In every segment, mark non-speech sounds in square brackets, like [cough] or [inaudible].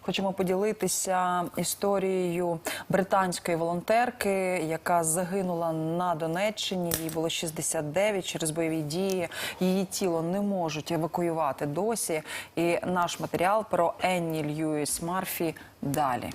хочемо поділитися історією британської волонтерки, яка загинула на Донеччині. Їй було 69 через бойові дії. Її тіло не можуть евакуювати досі. І наш матеріал про Енні Льюіс Марфі далі.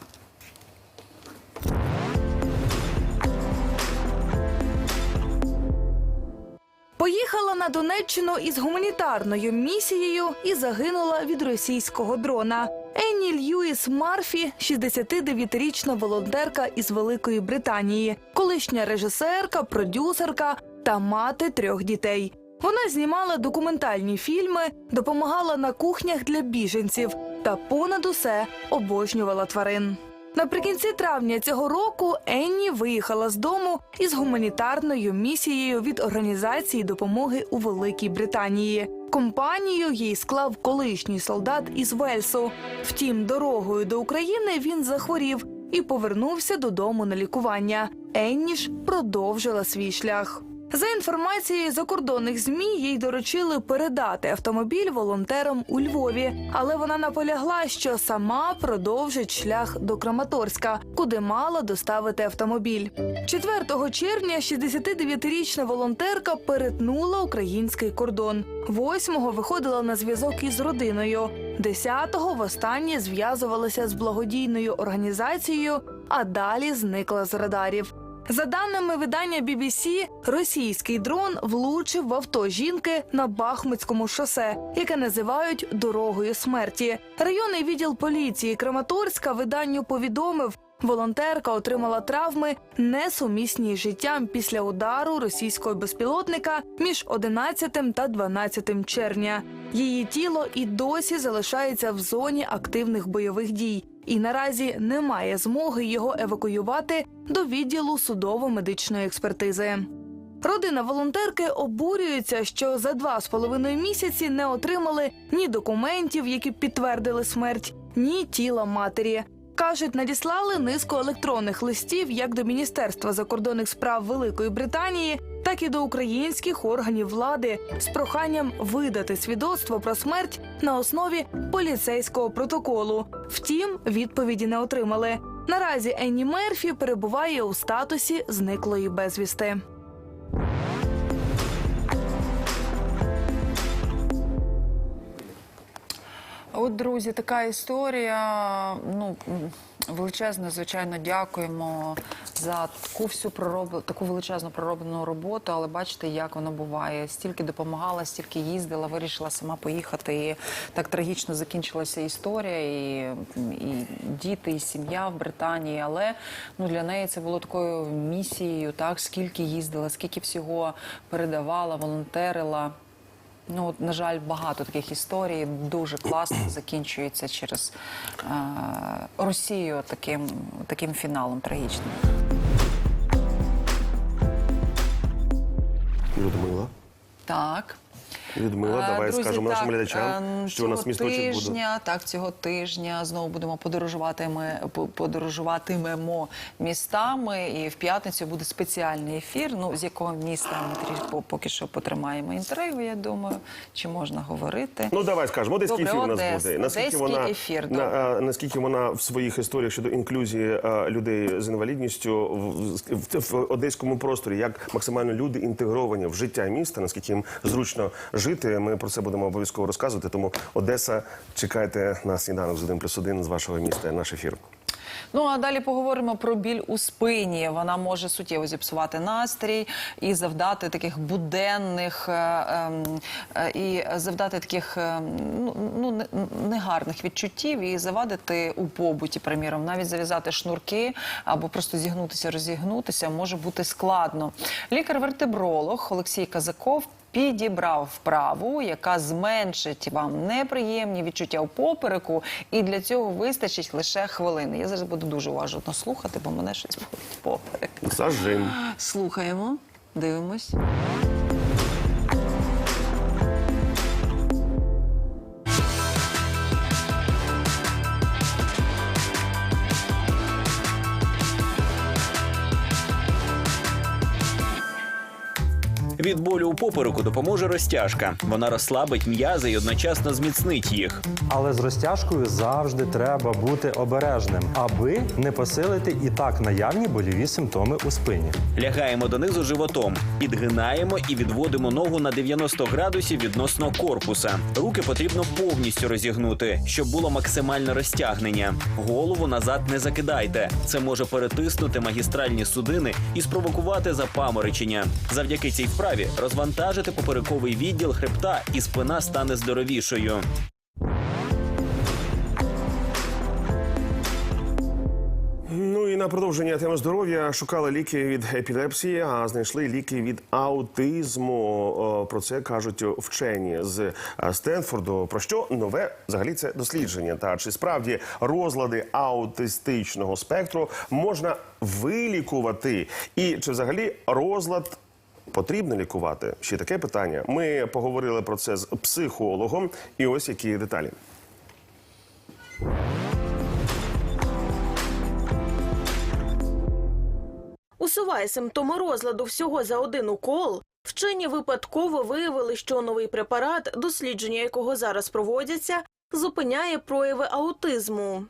Поїхала на Донеччину із гуманітарною місією і загинула від російського дрона. Енні Льюіс Марфі, 69-річна волонтерка із Великої Британії, колишня режисерка, продюсерка та мати трьох дітей. Вона знімала документальні фільми, допомагала на кухнях для біженців та понад усе обожнювала тварин. Наприкінці травня цього року Енні виїхала з дому із гуманітарною місією від організації допомоги у Великій Британії. Компанію їй склав колишній солдат із Вельсу. Втім, дорогою до України він захворів і повернувся додому на лікування. Енні ж продовжила свій шлях. За інформацією закордонних змі, їй доручили передати автомобіль волонтерам у Львові, але вона наполягла, що сама продовжить шлях до Краматорська, куди мала доставити автомобіль. 4 червня 69-річна волонтерка перетнула український кордон. 8-го виходила на зв'язок із родиною. 10-го востаннє зв'язувалася з благодійною організацією, а далі зникла з радарів. За даними видання BBC, російський дрон влучив в авто жінки на Бахмутському шосе, яке називають дорогою смерті. Районний відділ поліції Краматорська виданню повідомив. Волонтерка отримала травми, несумісні з життям після удару російського безпілотника між 11 та 12 червня. Її тіло і досі залишається в зоні активних бойових дій, і наразі немає змоги його евакуювати до відділу судово-медичної експертизи. Родина волонтерки обурюється, що за два з половиною місяці не отримали ні документів, які підтвердили смерть, ні тіла матері. Кажуть, надіслали низку електронних листів як до Міністерства закордонних справ Великої Британії, так і до українських органів влади з проханням видати свідоцтво про смерть на основі поліцейського протоколу. Втім, відповіді не отримали. Наразі Енні Мерфі перебуває у статусі зниклої безвісти. От, друзі, така історія. Ну м, величезне, звичайно, дякуємо за таку всю пророб... таку величезну пророблену роботу. Але бачите, як воно буває. Стільки допомагала, стільки їздила, вирішила сама поїхати. І так трагічно закінчилася історія. І, і діти, і сім'я в Британії. Але ну для неї це було такою місією. Так скільки їздила, скільки всього передавала, волонтерила. Ну, на жаль, багато таких історій дуже класно [clears throat] закінчується через е, Росію таким, таким фіналом трагічним. Людмила. Так. Людмила, Е, давай друзі, скажемо нашим глядачам, ем, що у нас цього місточок буде. тижня, Так, цього тижня знову будемо подорожувати. Ми подорожуватимемо містами. І в п'ятницю буде спеціальний ефір. Ну з якого міста ми трішки поки що потримаємо інтригу. Я думаю, чи можна говорити. Ну давай скажемо, одеський ефір у нас буде. Наскільки вона ефір, на, а, наскільки вона в своїх історіях щодо інклюзії а, людей з інвалідністю в, в, в одеському просторі, як максимально люди інтегровані в життя міста, наскільки їм зручно жити. Ми про це будемо обов'язково розказувати. Тому Одеса, чекайте на сніданок з 1 плюс 1 з вашого міста. Наш ефір. Ну а далі поговоримо про біль у спині. Вона може суттєво зіпсувати настрій і завдати таких буденних е, ем, е, і завдати таких е, ну, ну негарних відчуттів і завадити у побуті. Приміром, навіть зав'язати шнурки або просто зігнутися, розігнутися може бути складно. Лікар-вертебролог Олексій Казаков. Підібрав вправу, яка зменшить вам неприємні відчуття у попереку, і для цього вистачить лише хвилини. Я зараз буду дуже уважно слухати, бо мене щось болить поперек. Зажим. Слухаємо, дивимось. Від болю у попереку допоможе розтяжка. Вона розслабить м'язи і одночасно зміцнить їх. Але з розтяжкою завжди треба бути обережним, аби не посилити і так наявні больові симптоми у спині. Лягаємо донизу животом, підгинаємо і відводимо ногу на 90 градусів відносно корпуса. Руки потрібно повністю розігнути, щоб було максимальне розтягнення. Голову назад не закидайте. Це може перетиснути магістральні судини і спровокувати запаморочення. Завдяки цій вправі розвантажити поперековий відділ хребта і спина стане здоровішою. Ну і на продовження теми здоров'я шукали ліки від епілепсії, а знайшли ліки від аутизму. Про це кажуть вчені з е, Стенфорду. Про що нове взагалі це дослідження? Та чи справді розлади аутистичного спектру можна вилікувати? І чи взагалі розлад потрібно лікувати? Ще таке питання. Ми поговорили про це з психологом, і ось які деталі. Усуває симптоми розладу всього за один укол. Вчені випадково виявили, що новий препарат, дослідження якого зараз проводяться, зупиняє прояви аутизму.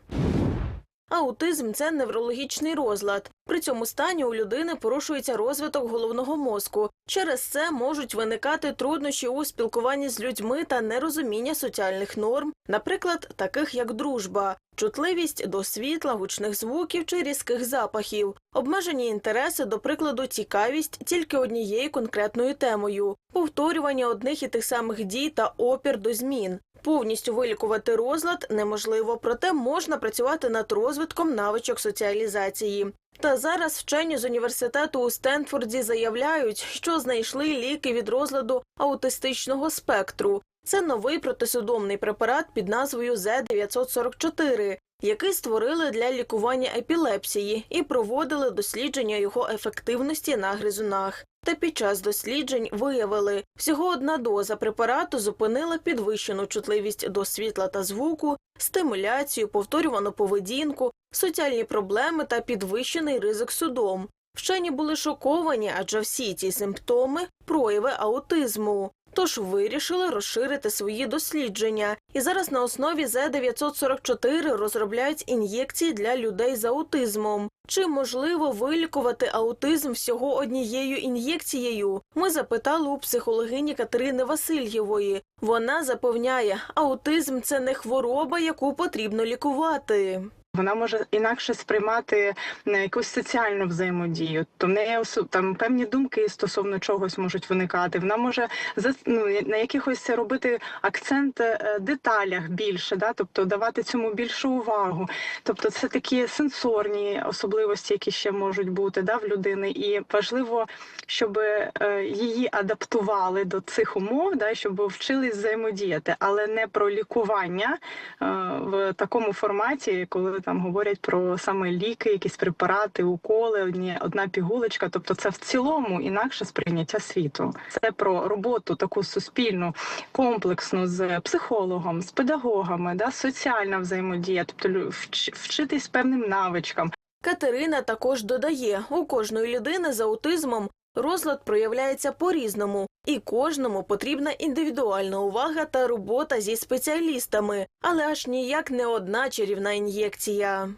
Аутизм це неврологічний розлад. При цьому стані у людини порушується розвиток головного мозку. Через це можуть виникати труднощі у спілкуванні з людьми та нерозуміння соціальних норм, наприклад, таких як дружба, чутливість до світла, гучних звуків чи різких запахів, обмежені інтереси, до прикладу, цікавість тільки однією конкретною темою, повторювання одних і тих самих дій та опір до змін. Повністю вилікувати розлад неможливо, проте можна працювати над розвитком навичок соціалізації. Та зараз вчені з університету у Стенфорді заявляють, що знайшли ліки від розладу аутистичного спектру. Це новий протисудомний препарат під назвою З-944, який створили для лікування епілепсії і проводили дослідження його ефективності на гризунах. Та під час досліджень виявили, всього одна доза препарату зупинила підвищену чутливість до світла та звуку, стимуляцію, повторювану поведінку, соціальні проблеми та підвищений ризик судом. Вчені були шоковані, адже всі ці симптоми прояви аутизму. Тож вирішили розширити свої дослідження. І зараз на основі З-944 розробляють ін'єкції для людей з аутизмом. Чи можливо вилікувати аутизм всього однією ін'єкцією? Ми запитали у психологині Катерини Васильєвої. Вона запевняє, аутизм це не хвороба, яку потрібно лікувати. Вона може інакше сприймати на якусь соціальну взаємодію. То в неї там певні думки стосовно чогось можуть виникати. Вона може ну, на якихось робити акцент е, деталях більше, да? тобто давати цьому більшу увагу. Тобто, це такі сенсорні особливості, які ще можуть бути да, в людини. І важливо, щоб е, її адаптували до цих умов, да, щоб вчились взаємодіяти, але не про лікування е, в такому форматі, коли там говорять про саме ліки, якісь препарати, уколи, одні одна пігулочка. Тобто, це в цілому інакше сприйняття світу. Це про роботу таку суспільну, комплексну з психологом, з педагогами, да, соціальна взаємодія, тобто вчитись певним навичкам. Катерина також додає, у кожної людини з аутизмом розлад проявляється по-різному, і кожному потрібна індивідуальна увага та робота зі спеціалістами, але аж ніяк не одна чарівна ін'єкція.